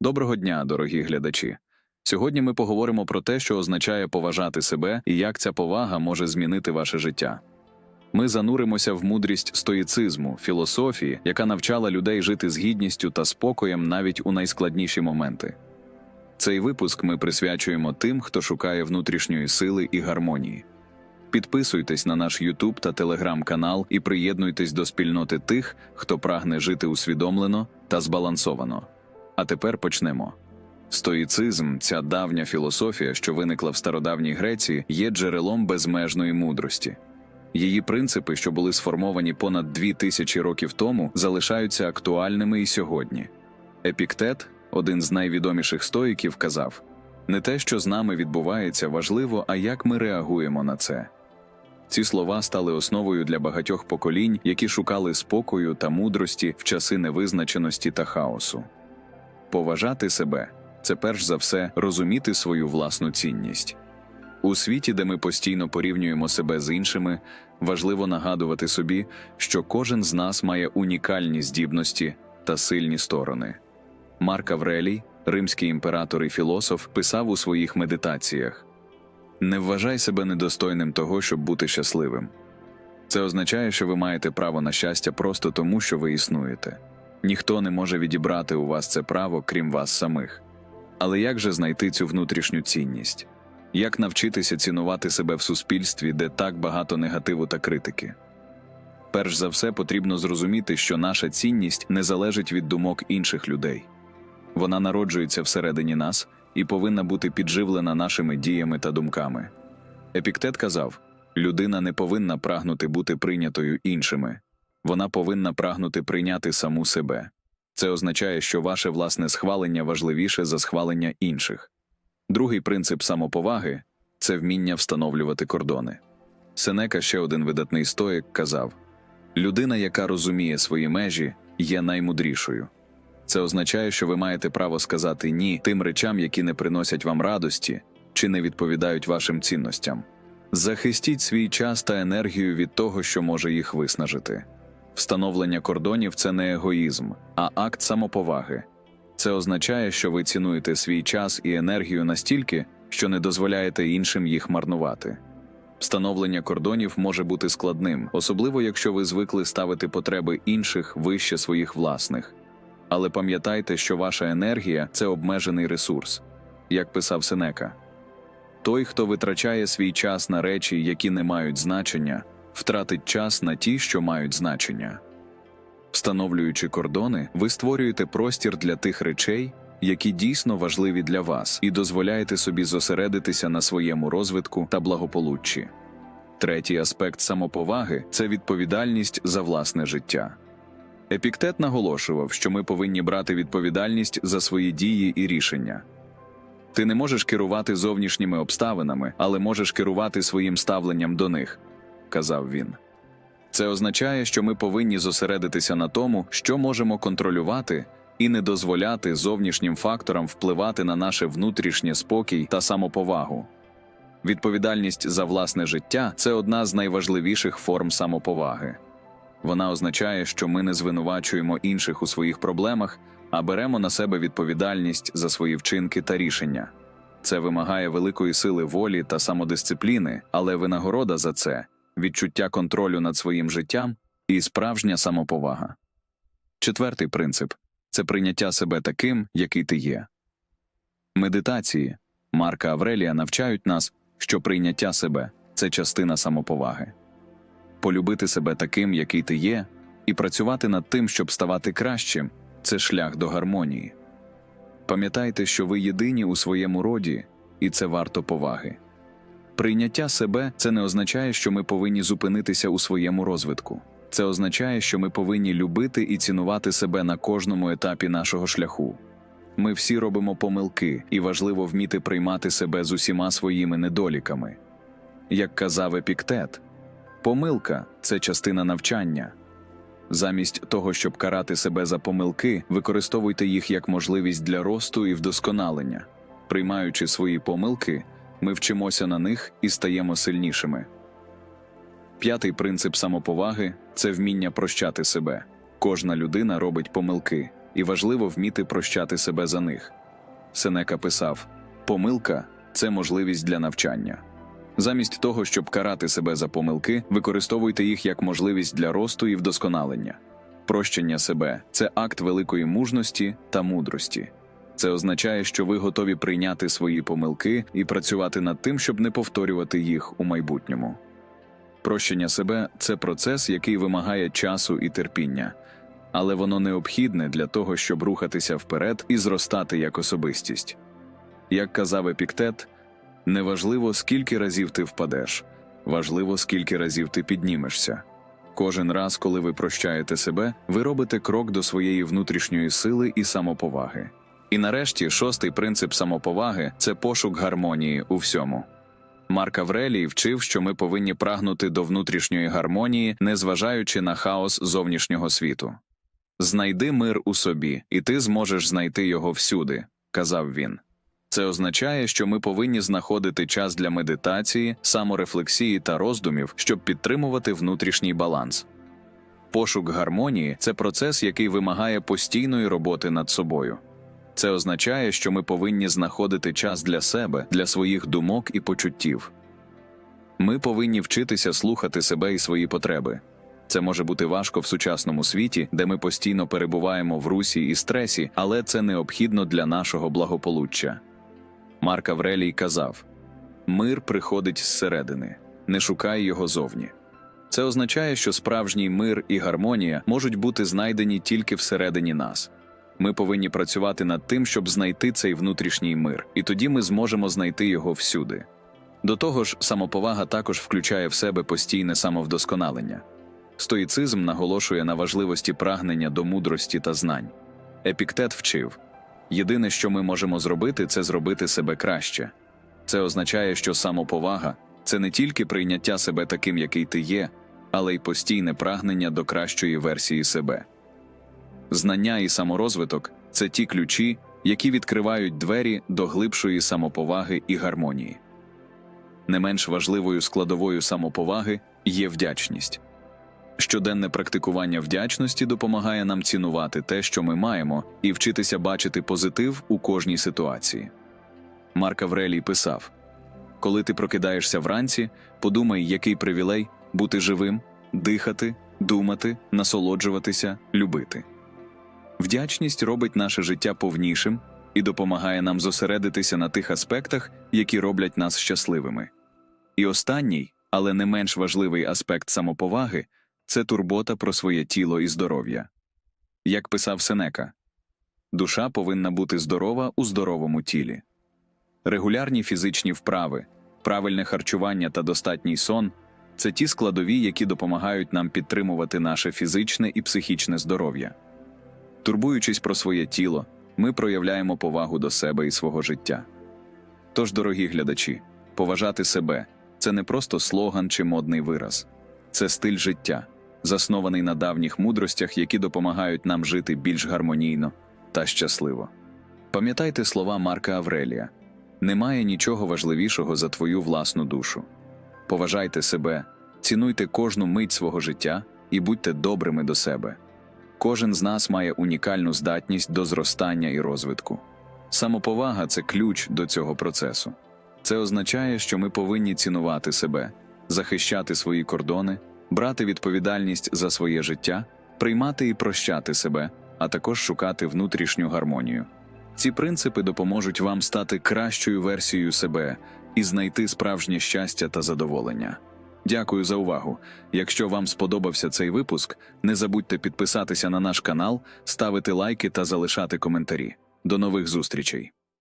Доброго дня, дорогі глядачі. Сьогодні ми поговоримо про те, що означає поважати себе і як ця повага може змінити ваше життя. Ми зануримося в мудрість стоїцизму, філософії, яка навчала людей жити з гідністю та спокоєм навіть у найскладніші моменти. Цей випуск ми присвячуємо тим, хто шукає внутрішньої сили і гармонії. Підписуйтесь на наш YouTube та Telegram канал і приєднуйтесь до спільноти тих, хто прагне жити усвідомлено та збалансовано. А тепер почнемо. Стоїцизм, ця давня філософія, що виникла в стародавній Греції, є джерелом безмежної мудрості. Її принципи, що були сформовані понад дві тисячі років тому, залишаються актуальними і сьогодні. Епіктет, один з найвідоміших стоїків, казав: не те, що з нами відбувається, важливо, а як ми реагуємо на це. Ці слова стали основою для багатьох поколінь, які шукали спокою та мудрості в часи невизначеності та хаосу. Поважати себе це перш за все розуміти свою власну цінність. У світі, де ми постійно порівнюємо себе з іншими, важливо нагадувати собі, що кожен з нас має унікальні здібності та сильні сторони. Марк Аврелій, римський імператор і філософ, писав у своїх медитаціях: Не вважай себе недостойним того, щоб бути щасливим. Це означає, що ви маєте право на щастя просто тому, що ви існуєте. Ніхто не може відібрати у вас це право, крім вас самих. Але як же знайти цю внутрішню цінність? Як навчитися цінувати себе в суспільстві, де так багато негативу та критики? Перш за все, потрібно зрозуміти, що наша цінність не залежить від думок інших людей. Вона народжується всередині нас і повинна бути підживлена нашими діями та думками. Епіктет казав: людина не повинна прагнути бути прийнятою іншими, вона повинна прагнути прийняти саму себе. Це означає, що ваше власне схвалення важливіше за схвалення інших. Другий принцип самоповаги це вміння встановлювати кордони. Сенека, ще один видатний стоїк, казав: людина, яка розуміє свої межі, є наймудрішою. Це означає, що ви маєте право сказати ні тим речам, які не приносять вам радості чи не відповідають вашим цінностям. Захистіть свій час та енергію від того, що може їх виснажити. Встановлення кордонів це не егоїзм, а акт самоповаги. Це означає, що ви цінуєте свій час і енергію настільки, що не дозволяєте іншим їх марнувати. Встановлення кордонів може бути складним, особливо якщо ви звикли ставити потреби інших вище своїх власних. Але пам'ятайте, що ваша енергія це обмежений ресурс, як писав Сенека. Той, хто витрачає свій час на речі, які не мають значення, втратить час на ті, що мають значення. Встановлюючи кордони, ви створюєте простір для тих речей, які дійсно важливі для вас, і дозволяєте собі зосередитися на своєму розвитку та благополуччі. Третій аспект самоповаги це відповідальність за власне життя. Епіктет наголошував, що ми повинні брати відповідальність за свої дії і рішення. Ти не можеш керувати зовнішніми обставинами, але можеш керувати своїм ставленням до них, казав він. Це означає, що ми повинні зосередитися на тому, що можемо контролювати, і не дозволяти зовнішнім факторам впливати на наше внутрішнє спокій та самоповагу. Відповідальність за власне життя це одна з найважливіших форм самоповаги. Вона означає, що ми не звинувачуємо інших у своїх проблемах, а беремо на себе відповідальність за свої вчинки та рішення. Це вимагає великої сили волі та самодисципліни, але винагорода за це відчуття контролю над своїм життям і справжня самоповага. Четвертий принцип це прийняття себе таким, який ти є. Медитації Марка Аврелія навчають нас, що прийняття себе це частина самоповаги. Полюбити себе таким, який ти є, і працювати над тим, щоб ставати кращим це шлях до гармонії. Пам'ятайте, що ви єдині у своєму роді, і це варто поваги. Прийняття себе це не означає, що ми повинні зупинитися у своєму розвитку. Це означає, що ми повинні любити і цінувати себе на кожному етапі нашого шляху. Ми всі робимо помилки, і важливо вміти приймати себе з усіма своїми недоліками. Як казав Епіктет, помилка це частина навчання. Замість того, щоб карати себе за помилки, використовуйте їх як можливість для росту і вдосконалення. Приймаючи свої помилки, ми вчимося на них і стаємо сильнішими. П'ятий принцип самоповаги це вміння прощати себе. Кожна людина робить помилки, і важливо вміти прощати себе за них. Сенека писав: помилка це можливість для навчання. Замість того, щоб карати себе за помилки, використовуйте їх як можливість для росту і вдосконалення. Прощення себе це акт великої мужності та мудрості. Це означає, що ви готові прийняти свої помилки і працювати над тим, щоб не повторювати їх у майбутньому. Прощення себе це процес, який вимагає часу і терпіння, але воно необхідне для того, щоб рухатися вперед і зростати як особистість. Як казав Епіктет, неважливо, скільки разів ти впадеш, важливо, скільки разів ти піднімешся. Кожен раз, коли ви прощаєте себе, ви робите крок до своєї внутрішньої сили і самоповаги. І нарешті шостий принцип самоповаги це пошук гармонії у всьому. Марк Аврелій вчив, що ми повинні прагнути до внутрішньої гармонії, незважаючи на хаос зовнішнього світу. Знайди мир у собі, і ти зможеш знайти його всюди, казав він. Це означає, що ми повинні знаходити час для медитації, саморефлексії та роздумів, щоб підтримувати внутрішній баланс. Пошук гармонії це процес, який вимагає постійної роботи над собою. Це означає, що ми повинні знаходити час для себе, для своїх думок і почуттів. Ми повинні вчитися слухати себе і свої потреби. Це може бути важко в сучасному світі, де ми постійно перебуваємо в русі і стресі, але це необхідно для нашого благополуччя. Марк Аврелій казав: Мир приходить зсередини, не шукай його зовні. Це означає, що справжній мир і гармонія можуть бути знайдені тільки всередині нас. Ми повинні працювати над тим, щоб знайти цей внутрішній мир, і тоді ми зможемо знайти його всюди. До того ж, самоповага також включає в себе постійне самовдосконалення. Стоїцизм наголошує на важливості прагнення до мудрості та знань. Епіктет вчив єдине, що ми можемо зробити, це зробити себе краще. Це означає, що самоповага це не тільки прийняття себе таким, який ти є, але й постійне прагнення до кращої версії себе. Знання і саморозвиток це ті ключі, які відкривають двері до глибшої самоповаги і гармонії. Не менш важливою складовою самоповаги є вдячність. Щоденне практикування вдячності допомагає нам цінувати те, що ми маємо, і вчитися бачити позитив у кожній ситуації. Марк Аврелій писав: Коли ти прокидаєшся вранці, подумай, який привілей бути живим, дихати, думати, насолоджуватися, любити. Вдячність робить наше життя повнішим і допомагає нам зосередитися на тих аспектах, які роблять нас щасливими. І останній, але не менш важливий аспект самоповаги це турбота про своє тіло і здоров'я. Як писав Сенека, душа повинна бути здорова у здоровому тілі. Регулярні фізичні вправи, правильне харчування та достатній сон це ті складові, які допомагають нам підтримувати наше фізичне і психічне здоров'я. Турбуючись про своє тіло, ми проявляємо повагу до себе і свого життя. Тож, дорогі глядачі, поважати себе це не просто слоган чи модний вираз, це стиль життя, заснований на давніх мудростях, які допомагають нам жити більш гармонійно та щасливо. Пам'ятайте слова Марка Аврелія: немає нічого важливішого за твою власну душу. Поважайте себе, цінуйте кожну мить свого життя і будьте добрими до себе. Кожен з нас має унікальну здатність до зростання і розвитку. Самоповага це ключ до цього процесу. Це означає, що ми повинні цінувати себе, захищати свої кордони, брати відповідальність за своє життя, приймати і прощати себе, а також шукати внутрішню гармонію. Ці принципи допоможуть вам стати кращою версією себе і знайти справжнє щастя та задоволення. Дякую за увагу. Якщо вам сподобався цей випуск, не забудьте підписатися на наш канал, ставити лайки та залишати коментарі. До нових зустрічей!